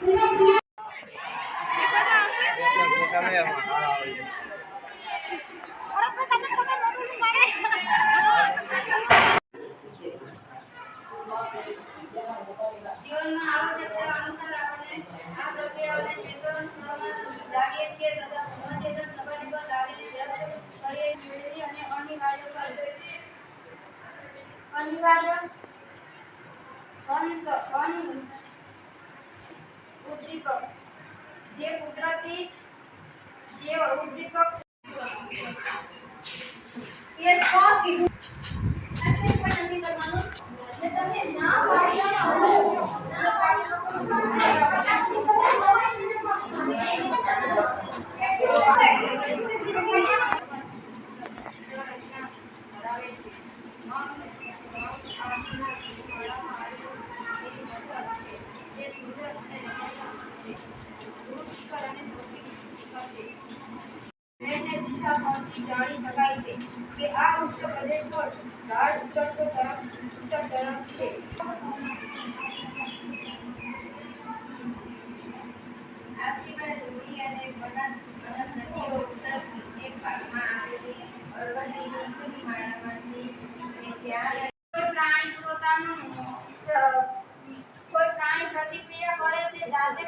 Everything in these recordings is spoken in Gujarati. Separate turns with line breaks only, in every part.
Una ઉદ્દીપક. જે કુદરતી જે ઉદ્દીપક. પરથી જાણી શકાય છે કે આ ઉચ્ચ પ્રદેશ પર ગાઢ ઉત્તર તરફ ઉત્તર તરફ છે. આ સિવાય કોઈ પ્રાણી પોતાનું કોઈ પ્રાણી પ્રતિક્રિયા કરે તે જાતે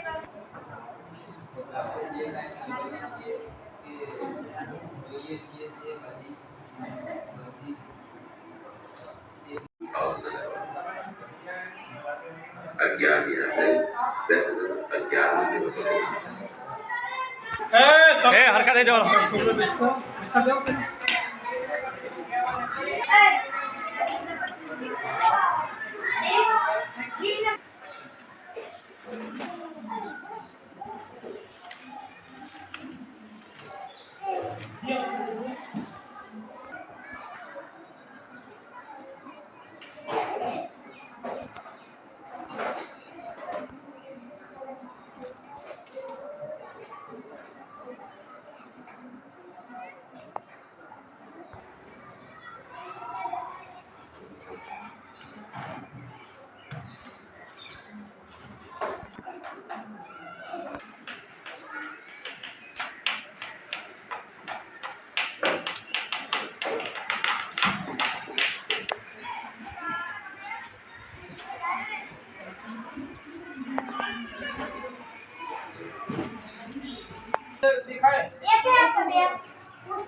અગિયારમી એપ્રિલ બે હજાર અગિયારનો દિવસ હતો
એ હરખા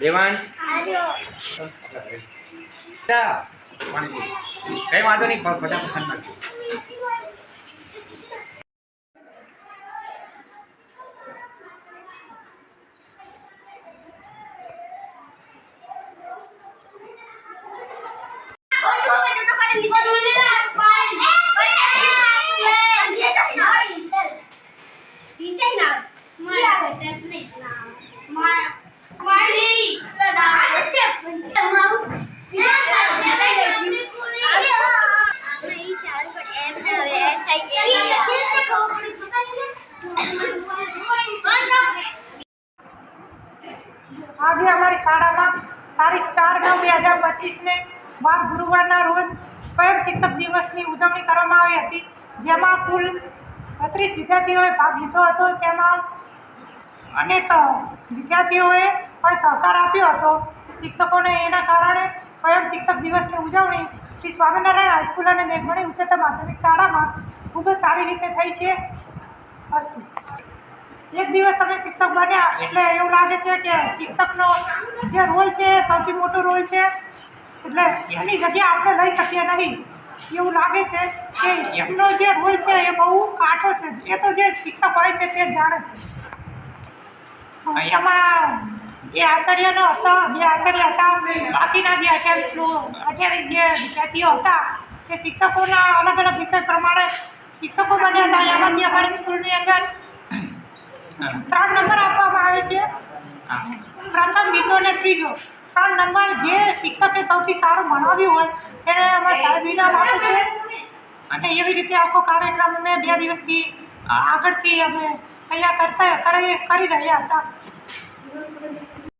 દેવાંશ. કઈ વાંધો નહીં પસંદ નાખજો
આજે અમારી શાળામાં તારીખ ચાર નવ બે હજાર પચીસને વાર ગુરુવારના રોજ સ્વયં શિક્ષક દિવસની ઉજવણી કરવામાં આવી હતી, જેમાં કુલ બત્રીસ વિદ્યાર્થીઓએ ભાગ લીધો હતો. તેમાં અનેક વિદ્યાર્થીઓએ પણ સહકાર આપ્યો હતો. શિક્ષકોને એના કારણે સ્વયં શિક્ષક દિવસની ઉજવણી શ્રી સ્વામિનારાયણ હાઈસ્કૂલ અને મેઘમણી ઉચ્ચતર માધ્યમિક શાળામાં ખૂબ જ સારી રીતે થઈ છે. અસ્તુ. એક દિવસ અમે શિક્ષક બન્યા. એટલે એવું લાગે છે કે શિક્ષકનો જે રોલ છે એ સૌથી મોટો રોલ છે. એટલે એની જગ્યા આપણે લઈ શકીએ નહીં. એવું લાગે છે કે એમનો જે રોલ છે એ બહુ કાંઠો છે. એ તો જે શિક્ષક હોય છે તે જાણે છે. એમાં એ આચાર્યનો હતો જે આચાર્ય હતા. બાકીના જે અઠ્યાવીસ અઠ્યાવીસ જે વિદ્યાર્થીઓ હતા તે શિક્ષકોના અલગ અલગ વિષય પ્રમાણે શિક્ષકો બન્યા હતા. એમાંથી અમારી સ્કૂલની અંદર ત્રણ નંબર આપવામાં આવે છે. પ્રથમ બીજો અને ત્રીજો ત્રણ નંબર જે શિક્ષકે સૌથી સારું ભણાવ્યું હોય તેને અમે સાહેબ ઇનામ આપે છે. અને એવી રીતે આખો કાર્યક્રમ અમે બે દિવસથી આગળથી અમે તૈયાર કરતા કરી કરી રહ્યા હતા.